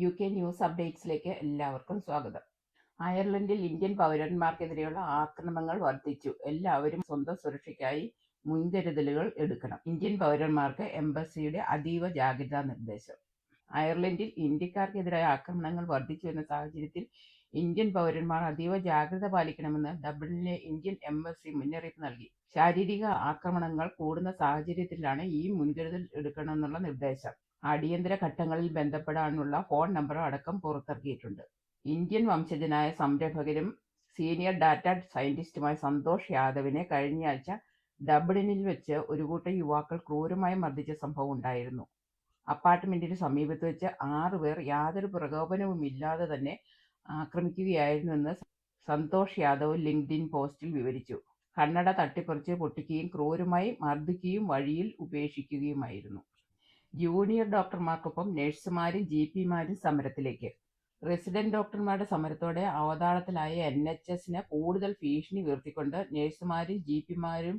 U K news അപ്ഡേറ്റ്സിലേക്ക് എല്ലാവർക്കും സ്വാഗതം. അയർലൻഡിൽ ഇന്ത്യൻ പൗരന്മാർക്കെതിരെയുള്ള ആക്രമണങ്ങൾ വർദ്ധിച്ചു. എല്ലാവരും സ്വന്തം സുരക്ഷയ്ക്കായി മുൻകരുതലുകൾ എടുക്കണം. ഇന്ത്യൻ പൗരന്മാർക്ക് എംബസിയുടെ അതീവ ജാഗ്രതാ നിർദ്ദേശം. അയർലൻഡിൽ ഇന്ത്യക്കാർക്കെതിരായ ആക്രമണങ്ങൾ വർദ്ധിച്ചു എന്ന സാഹചര്യത്തിൽ ഇന്ത്യൻ പൗരന്മാർ അതീവ ജാഗ്രത പാലിക്കണമെന്ന് ഡബ്ലിനിലെ ഇന്ത്യൻ എംബസി മുന്നറിയിപ്പ് നൽകി. ശാരീരിക ആക്രമണങ്ങൾ കൂടുന്ന സാഹചര്യത്തിലാണ് ഈ മുൻകരുതൽ എടുക്കണമെന്നുള്ള നിർദ്ദേശം. അടിയന്തര ഘട്ടങ്ങളിൽ ബന്ധപ്പെടാനുള്ള ഫോൺ നമ്പറും അടക്കം പുറത്തിറക്കിയിട്ടുണ്ട്. ഇന്ത്യൻ വംശജനായ സംരംഭകരും സീനിയർ ഡാറ്റ സയന്റിസ്റ്റുമായ സന്തോഷ് യാദവിനെ കഴിഞ്ഞയാഴ്ച ഡബ്ലിനിൽ വെച്ച് ഒരു കൂട്ടം യുവാക്കൾ ക്രൂരമായി മർദ്ദിച്ച സംഭവം ഉണ്ടായിരുന്നു. അപ്പാർട്ട്മെന്റിന് സമീപത്ത് വെച്ച് ആറുപേർ യാതൊരു പ്രകോപനവുമില്ലാതെ തന്നെ ആക്രമിക്കുകയായിരുന്നുവെന്ന് സന്തോഷ് യാദവ് ലിങ്ക്ഡിൻ പോസ്റ്റിൽ വിവരിച്ചു. കണ്ണട തട്ടിപ്പറിച്ച് പൊട്ടിക്കുകയും ക്രൂരമായി മർദ്ദിക്കുകയും വഴിയിൽ ഉപേക്ഷിക്കുകയുമായിരുന്നു. ജൂനിയർ ഡോക്ടർമാർക്കൊപ്പം നഴ്സുമാരും ജി പിമാരും സമരത്തിലേക്ക്. റെസിഡന്റ് ഡോക്ടർമാരുടെ സമരത്തോടെ അവതാളത്തിലായ എൻ എച്ച് എസിന് കൂടുതൽ ഭീഷണി ഉയർത്തിക്കൊണ്ട് നഴ്സുമാരും ജി പിമാരും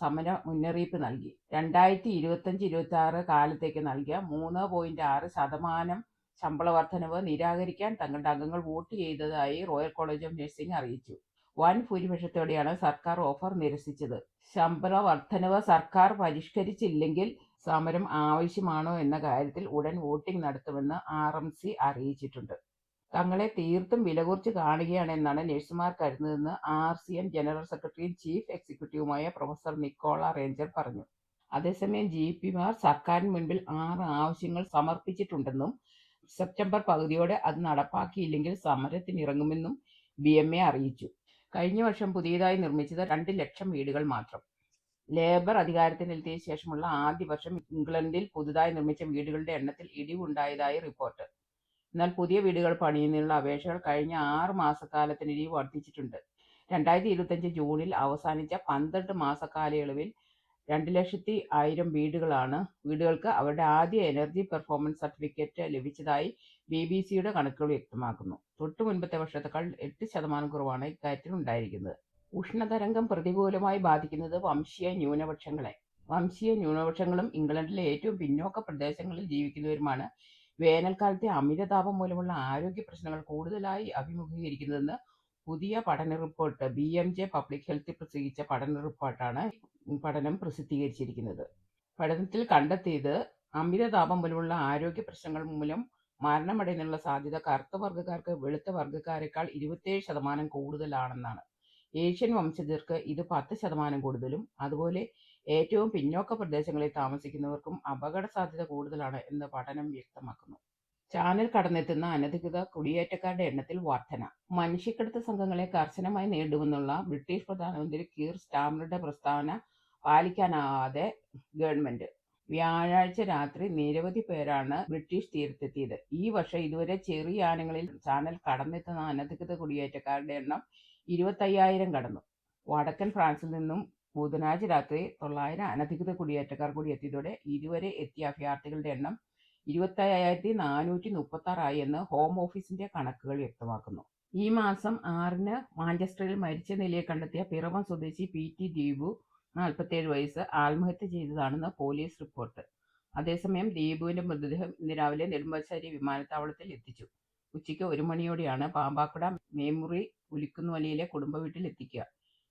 സമര മുന്നറിയിപ്പ് നൽകി. രണ്ടായിരത്തി ഇരുപത്തഞ്ച് ഇരുപത്തി ആറ് കാലത്തേക്ക് നൽകിയ മൂന്ന് പോയിന്റ് ആറ് ശതമാനം ശമ്പള വർധനവ് നിരാകരിക്കാൻ തങ്ങളുടെ അംഗങ്ങൾ വോട്ട് ചെയ്തതായി റോയൽ കോളേജ് ഓഫ് നഴ്സിംഗ് അറിയിച്ചു. വൻ ഭൂരിപക്ഷത്തോടെയാണ് സർക്കാർ ഓഫർ നിരസിച്ചത്. ശമ്പള വർധനവ് സർക്കാർ പരിഷ്കരിച്ചില്ലെങ്കിൽ സമരം ആവശ്യമാണോ എന്ന കാര്യത്തിൽ ഉടൻ വോട്ടിംഗ് നടത്തുമെന്ന് ആർ എം സി അറിയിച്ചിട്ടുണ്ട്. തങ്ങളെ തീർത്തും വിലകുറച്ച് കാണുകയാണെന്നാണ് നഴ്സുമാർ കരുതുന്നതെന്ന് ആർ സി എം ജനറൽ സെക്രട്ടറിയും ചീഫ് എക്സിക്യൂട്ടീവുമായ പ്രൊഫസർ നിക്കോള റേഞ്ചർ പറഞ്ഞു. അതേസമയം ജി പിമാർ സർക്കാരിന് മുൻപിൽ ആറ് ആവശ്യങ്ങൾ സമർപ്പിച്ചിട്ടുണ്ടെന്നും സെപ്റ്റംബർ പകുതിയോടെ അത് നടപ്പാക്കിയില്ലെങ്കിൽ സമരത്തിനിറങ്ങുമെന്നും ബി എം എ അറിയിച്ചു. കഴിഞ്ഞ വർഷം പുതിയതായി നിർമ്മിച്ചത് രണ്ട് ലക്ഷം വീടുകൾ മാത്രം. ലേബർ അധികാരത്തിലെത്തിയ ശേഷമുള്ള ആദ്യ വർഷം ഇംഗ്ലണ്ടിൽ പുതുതായി നിർമ്മിച്ച വീടുകളുടെ എണ്ണത്തിൽ ഇടിവുണ്ടായതായി റിപ്പോർട്ട്. എന്നാൽ പുതിയ വീടുകൾ പണിയുന്നതിനുള്ള അപേക്ഷകൾ കഴിഞ്ഞ ആറ് മാസക്കാലത്തിനിടി വർദ്ധിച്ചിട്ടുണ്ട്. രണ്ടായിരത്തി ഇരുപത്തഞ്ച് ജൂണിൽ അവസാനിച്ച പന്ത്രണ്ട് മാസക്കാലയളവിൽ രണ്ട് ലക്ഷത്തി ആയിരം വീടുകളാണ് വീടുകൾക്ക് അവരുടെ ആദ്യ എനർജി പെർഫോമൻസ് സർട്ടിഫിക്കറ്റ് ലഭിച്ചതായി ബി ബി സിയുടെ കണക്കുകൾ വ്യക്തമാക്കുന്നു. തൊട്ടു മുൻപത്തെ വർഷത്തേക്കാൾ എട്ട് ശതമാനം കുറവാണ് ഇക്കാര്യത്തിൽ ഉണ്ടായിരിക്കുന്നത് ഉഷ്ണതരംഗം പ്രതികൂലമായി ബാധിക്കുന്നത് വംശീയ ന്യൂനപക്ഷങ്ങളെ. വംശീയ ന്യൂനപക്ഷങ്ങളും ഇംഗ്ലണ്ടിലെ ഏറ്റവും പിന്നോക്ക പ്രദേശങ്ങളിൽ ജീവിക്കുന്നവരുമാണ്. വേനൽക്കാലത്തെ അമിതതാപം മൂലമുള്ള ആരോഗ്യ പ്രശ്നങ്ങൾ കൂടുതലായി അഭിമുഖീകരിക്കുന്നതെന്ന് പുതിയ പഠന report B M J public health പ്രസിദ്ധീകരിച്ച പഠന റിപ്പോർട്ടാണ് പഠനം പ്രസിദ്ധീകരിച്ചിരിക്കുന്നത്. പഠനത്തിൽ കണ്ടെത്തിയത് അമിതതാപം മൂലമുള്ള ആരോഗ്യ പ്രശ്നങ്ങൾ മൂലം മരണമടയുന്നതിനുള്ള സാധ്യത കറുത്ത വർഗക്കാർക്ക് വെളുത്ത വർഗക്കാരെക്കാൾ ഇരുപത്തേഴ് ശതമാനം കൂടുതലാണെന്നാണ്. ഏഷ്യൻ വംശജർക്ക് ഇത് പത്ത് ശതമാനം കൂടുതലും. അതുപോലെ ഏറ്റവും പിന്നോക്ക പ്രദേശങ്ങളിൽ താമസിക്കുന്നവർക്കും അപകട സാധ്യത കൂടുതലാണ് എന്ന് പഠനം വ്യക്തമാക്കുന്നു. ചാനൽ കടന്നെത്തുന്ന അനധികൃത കുടിയേറ്റക്കാരുടെ എണ്ണത്തിൽ വർധന. മനുഷ്യക്കടത്ത് സംഘങ്ങളെ കർശനമായി നേടുമെന്നുള്ള ബ്രിട്ടീഷ് പ്രധാനമന്ത്രി കീർ സ്റ്റാമറുടെ പ്രസ്താവന പാലിക്കാനാവാതെ ഗവൺമെന്റ്. വ്യാഴാഴ്ച രാത്രി നിരവധി പേരാണ് ബ്രിട്ടീഷ് തീരത്തെത്തിയത്. ഈ വർഷം ഇതുവരെ ചെറിയ ആനകളിൽ ചാനൽ കടന്നെത്തുന്ന അനധികൃത കുടിയേറ്റക്കാരുടെ എണ്ണം ഇരുപത്തയ്യായിരം കടന്നു. വടക്കൻ ഫ്രാൻസിൽ നിന്നും ബുധനാഴ്ച രാത്രി തൊള്ളായിരം അനധികൃത കുടിയേറ്റക്കാർ കൂടി എത്തിയതോടെ ഇതുവരെ എത്തിയ അഭയാർത്ഥികളുടെ എണ്ണം ഇരുപത്തയ്യായിരത്തി നാനൂറ്റി മുപ്പത്തി ആറായി എന്ന് ഹോം ഓഫീസിന്റെ കണക്കുകൾ വ്യക്തമാക്കുന്നു. ഈ മാസം ആറിന് മാഞ്ചസ്റ്ററിൽ മരിച്ച നിലയിൽ കണ്ടെത്തിയ പിറവം സ്വദേശി പി ടി ദീപു നാൽപ്പത്തേഴ് വയസ്സ് ആത്മഹത്യ ചെയ്തതാണെന്ന് പോലീസ് റിപ്പോർട്ട്. അതേസമയം ദീപുവിന്റെ മൃതദേഹം ഇന്ന് രാവിലെ നെടുമ്പാശ്ശേരി വിമാനത്താവളത്തിൽ എത്തിച്ചു. ഉച്ചയ്ക്ക് ഒരു മണിയോടെയാണ് പാമ്പാക്കുട മേമുറി പുലിക്കുന്നുവലിയിലെ കുടുംബ വീട്ടിൽ എത്തിക്കുക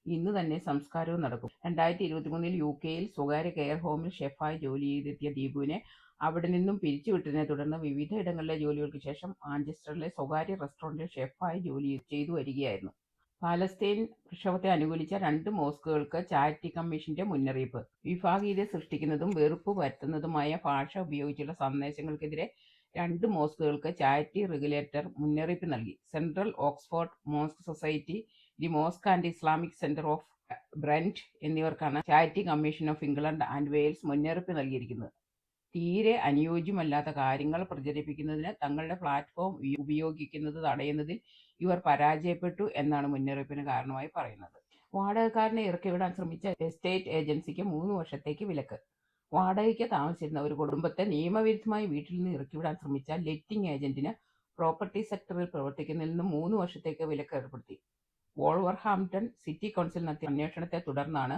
ഇന്ന് തന്നെ സംസ്കാരവും നടക്കും. രണ്ടായിരത്തി ഇരുപത്തിമൂന്നിൽ യു കെയിൽ സ്വകാര്യ കെയർ ഹോമിൽ ഷെഫായി ജോലി ചെയ്തെത്തിയ ദീപുവിനെ അവിടെ നിന്നും പിരിച്ചുവിട്ടതിനെ തുടർന്ന് വിവിധ ഇടങ്ങളിലെ ജോലികൾക്ക് ശേഷം മാഞ്ചസ്റ്ററിലെ സ്വകാര്യ റെസ്റ്റോറന്റിൽ ഷെഫായി ജോലി ചെയ്തു വരികയായിരുന്നു. പാലസ്തീൻ പ്രക്ഷോഭത്തെ അനുകൂലിച്ച രണ്ട് മോസ്കുകൾക്ക് ചാരിറ്റി കമ്മീഷന്റെ മുന്നറിയിപ്പ്. വിഭാഗീയത സൃഷ്ടിക്കുന്നതും വെറുപ്പ് വരുത്തുന്നതുമായ ഭാഷ ഉപയോഗിച്ചുള്ള സന്ദേശങ്ങൾക്കെതിരെ രണ്ട് മോസ്കുകൾക്ക് ചാരിറ്റി റെഗുലേറ്റർ മുന്നറിയിപ്പ് നൽകി. Central Oxford mosque society the mosque and Islamic centre of Brent എന്നിവർക്കാണ് charity commission of England and Wales മുന്നറിയിപ്പ് നൽകിയിരിക്കുന്നത്. തീരെ അനുയോജ്യമല്ലാത്ത കാര്യങ്ങൾ പ്രചരിപ്പിക്കുന്നതിന് തങ്ങളുടെ പ്ലാറ്റ്ഫോം ഉപയോഗിക്കുന്നത് തടയുന്നതിൽ ഇവർ പരാജയപ്പെട്ടു എന്നാണ് മുന്നറിയിപ്പിന് കാരണമായി പറയുന്നത്. വാടകക്കാരനെ ഇറക്കിവിടാൻ ശ്രമിച്ച എസ്റ്റേറ്റ് ഏജൻസിക്ക് മൂന്ന് വർഷത്തേക്ക് വിലക്ക്. വാടകയ്ക്ക് താമസിച്ചിരുന്ന ഒരു കുടുംബത്തെ നിയമവിരുദ്ധമായി വീട്ടിൽ നിന്ന് ഇറക്കിവിടാൻ ശ്രമിച്ച ലെറ്റിംഗ് ഏജന്റിന് പ്രോപ്പർട്ടി സെക്ടറിൽ പ്രവർത്തിക്കുന്നതിൽ നിന്ന് മൂന്ന് വർഷത്തേക്ക് വിലക്ക് ഏർപ്പെടുത്തി. വോൾവർഹാംപ്ടൺ സിറ്റി കൗൺസിൽ നടത്തിയ അന്വേഷണത്തെ തുടർന്നാണ്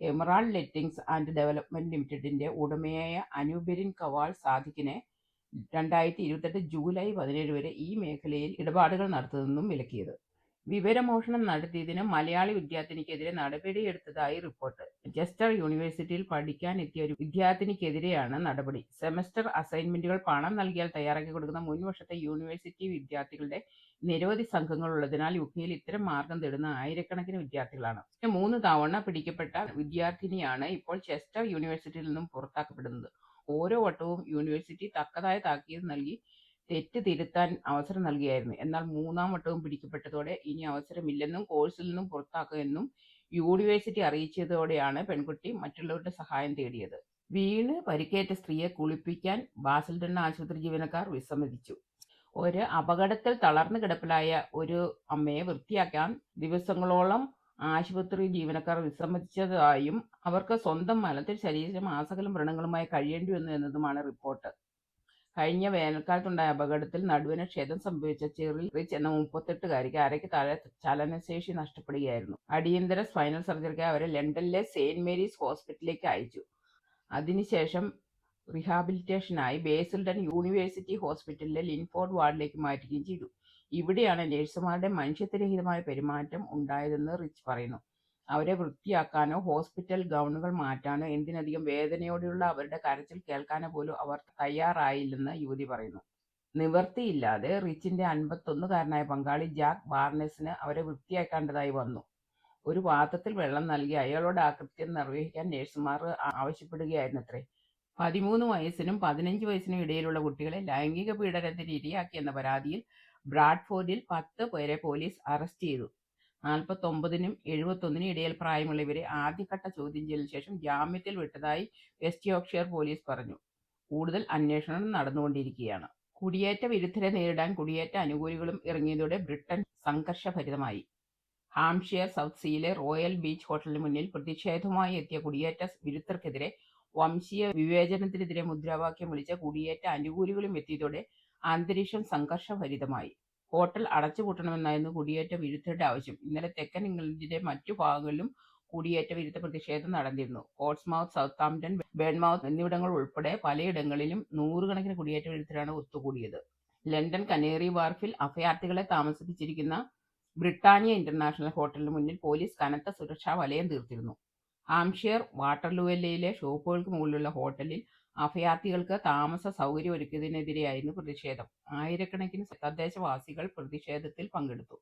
എമറാൾഡ് ലെറ്റിംഗ്സ് ആൻഡ് ഡെവലപ്മെന്റ് ലിമിറ്റഡിന്റെ ഉടമയായ അനുബെരിൻ കവാൾ സാദിഖിനെ രണ്ടായിരത്തി ഇരുപത്തെട്ട് ജൂലൈ പതിനേഴ് വരെ ഈ മേഖലയിൽ ഇടപാടുകൾ നടത്തുന്നതെന്നും വിലക്കിയത്. വിവരമോഷണം നടത്തിയതിന് മലയാളി വിദ്യാർത്ഥിനിക്കെതിരെ നടപടിയെടുത്തതായി റിപ്പോർട്ട്. ജസ്റ്റർ യൂണിവേഴ്സിറ്റിയിൽ പഠിക്കാൻ എത്തിയ ഒരു വിദ്യാർത്ഥിനിക്കെതിരെയാണ് നടപടി. സെമസ്റ്റർ അസൈൻമെന്റുകൾ പണം നൽകിയാൽ തയ്യാറാക്കി കൊടുക്കുന്ന മുൻ വർഷത്തെ യൂണിവേഴ്സിറ്റി വിദ്യാർത്ഥികളുടെ നിരവധി സംഘങ്ങളുള്ളതിനാൽ യുകെയിൽ ഇത്തരം മാർഗം തേടുന്ന ആയിരക്കണക്കിന് വിദ്യാർത്ഥികളാണ്. മൂന്ന് തവണ പിടിക്കപ്പെട്ട വിദ്യാർത്ഥിനിയാണ് ഇപ്പോൾ ചെസ്റ്റർ യൂണിവേഴ്സിറ്റിയിൽ നിന്നും പുറത്താക്കപ്പെടുന്നത്. ഓരോ വട്ടവും യൂണിവേഴ്സിറ്റി തക്കതായ താക്കീത് നൽകി തെറ്റ് തിരുത്താൻ അവസരം നൽകിയായിരുന്നു. എന്നാൽ മൂന്നാം വട്ടവും പിടിക്കപ്പെട്ടതോടെ ഇനി അവസരമില്ലെന്നും കോഴ്സിൽ നിന്നും പുറത്താക്കുമെന്നും യൂണിവേഴ്സിറ്റി അറിയിച്ചതോടെയാണ് പെൺകുട്ടി മറ്റുള്ളവരുടെ സഹായം തേടിയത്. വീണ് പരിക്കേറ്റ സ്ത്രീയെ കുളിപ്പിക്കാൻ ബാസിൽഡൺ ആശുപത്രി ജീവനക്കാർ വിസമ്മതിച്ചു. ഒരു അപകടത്തിൽ തളർന്നു കിടപ്പിലായ ഒരു അമ്മയെ വൃത്തിയാക്കാൻ ദിവസങ്ങളോളം ആശുപത്രി ജീവനക്കാർ വിസമ്മതിച്ചതായും അവർക്ക് സ്വന്തം മലത്തിൽ ശരീരം ആസകലം വ്രണങ്ങളുമായി കഴിയേണ്ടി വന്നു എന്നതുമാണ് റിപ്പോർട്ട്. കഴിഞ്ഞ വേനൽക്കാലത്തുണ്ടായ അപകടത്തിൽ നടുവിന് ക്ഷേതം സംഭവിച്ച ചെറിൽ റിച്ച് എന്ന മുപ്പത്തെട്ടുകാരിക്ക് അരയ്ക്ക് താഴെ ചലനശേഷി നഷ്ടപ്പെടുകയായിരുന്നു. അടിയന്തര സ്പൈനൽ സർജറിക്ക് അവരെ ലണ്ടനിലെ സെയിന്റ് മേരീസ് ഹോസ്പിറ്റലിലേക്ക് അയച്ചു. അതിനുശേഷം റിഹാബിലിറ്റേഷനായി ബേസിൽഡൺ യൂണിവേഴ്സിറ്റി ഹോസ്പിറ്റലിലെ ലിൻഫോർഡ് വാർഡിലേക്ക് മാറ്റുകയും ചെയ്തു. ഇവിടെയാണ് നഴ്സുമാരുടെ മനുഷ്യത്വരഹിതമായ പെരുമാറ്റം ഉണ്ടായതെന്ന് റിച്ച് പറയുന്നു. അവരെ വൃത്തിയാക്കാനോ ഹോസ്പിറ്റൽ ഗൗണുകൾ മാറ്റാനോ എന്തിനധികം വേദനയോടെയുള്ള അവരുടെ കരച്ചിൽ കേൾക്കാനോ പോലും അവർ തയ്യാറായില്ലെന്ന് യുവതി പറയുന്നു. നിവൃത്തിയില്ലാതെ റിച്ചിന്റെ അൻപത്തൊന്നുകാരനായ പങ്കാളി ജാക്ക് ബാർനെസിന് അവരെ വൃത്തിയാക്കേണ്ടതായി വന്നു. ഒരു പാത്രത്തിൽ വെള്ളം നൽകി അയാളോട് ആ കൃത്യം നിർവഹിക്കാൻ നഴ്സുമാർ ആവശ്യപ്പെടുകയായിരുന്നത്രേ. പതിമൂന്ന് വയസ്സിനും പതിനഞ്ച് വയസ്സിനും ഇടയിലുള്ള കുട്ടികളെ ലൈംഗിക പീഡനത്തിന് ഇരയാക്കിയെന്ന പരാതിയിൽ ബ്രാഡ്ഫോർഡിൽ പത്ത് പേരെ പോലീസ് അറസ്റ്റ് ചെയ്തു. നാൽപ്പത്തൊമ്പതിനും എഴുപത്തൊന്നിനും ഇടയിൽ പ്രായമുള്ളവരെ ആദ്യഘട്ട ചോദ്യം ചെയ്യലിന് ശേഷം ജാമ്യത്തിൽ വിട്ടതായി വെസ്റ്റ് യോർക്ക്ഷയർ പോലീസ് പറഞ്ഞു. കൂടുതൽ അന്വേഷണം നടന്നുകൊണ്ടിരിക്കുകയാണ്. കുടിയേറ്റ വിരുദ്ധരെ നേരിടാൻ കുടിയേറ്റ അനുകൂലികളും ഇറങ്ങിയതോടെ ബ്രിട്ടൻ സംഘർഷഭരിതമായി. ഹാംഷിയർ സൗത്ത് സീയിലെ റോയൽ ബീച്ച് ഹോട്ടലിന് മുന്നിൽ പ്രതിഷേധവുമായി എത്തിയ കുടിയേറ്റ വിരുദ്ധർക്കെതിരെ വംശീയ വിവേചനത്തിനെതിരെ മുദ്രാവാക്യം വിളിച്ച കുടിയേറ്റ അനുകൂലികളും എത്തിയതോടെ അന്തരീക്ഷം സംഘർഷഭരിതമായി. ഹോട്ടൽ അടച്ചുപൂട്ടണമെന്നായിരുന്നു കുടിയേറ്റ വിരുദ്ധരുടെ ആവശ്യം. ഇന്നലെ തെക്കൻ ഇംഗ്ലണ്ടിന്റെ മറ്റു ഭാഗങ്ങളിലും കുടിയേറ്റ വിരുദ്ധ പ്രതിഷേധം നടന്നിരുന്നു. പോർട്സ്മൗത്ത് സൗത്താംപ്ടൺ ബേൺമൗത്ത് എന്നിവിടങ്ങൾ ഉൾപ്പെടെ പലയിടങ്ങളിലും നൂറുകണക്കിന് കുടിയേറ്റ വിരുദ്ധരാണ് ഒത്തുകൂടിയത്. ലണ്ടൻ കനേറി വാർഫിൽ അഭയാർത്ഥികളെ താമസിപ്പിച്ചിരിക്കുന്ന ബ്രിട്ടാനിയ ഇന്റർനാഷണൽ ഹോട്ടലിന് മുന്നിൽ പോലീസ് കനത്ത സുരക്ഷാ വലയം തീർത്തിരുന്നു. ഹാംഷിയർ വാട്ടർലൂവല്ലയിലെ ഷോപ്പുകൾക്ക് മുകളിലുള്ള ഹോട്ടലിൽ അഭയാർത്ഥികൾക്ക് താമസ സൗകര്യം ഒരുക്കിയതിനെതിരെയായിരുന്നു പ്രതിഷേധം. ആയിരക്കണക്കിന് തദ്ദേശവാസികൾ പ്രതിഷേധത്തിൽ പങ്കെടുത്തു.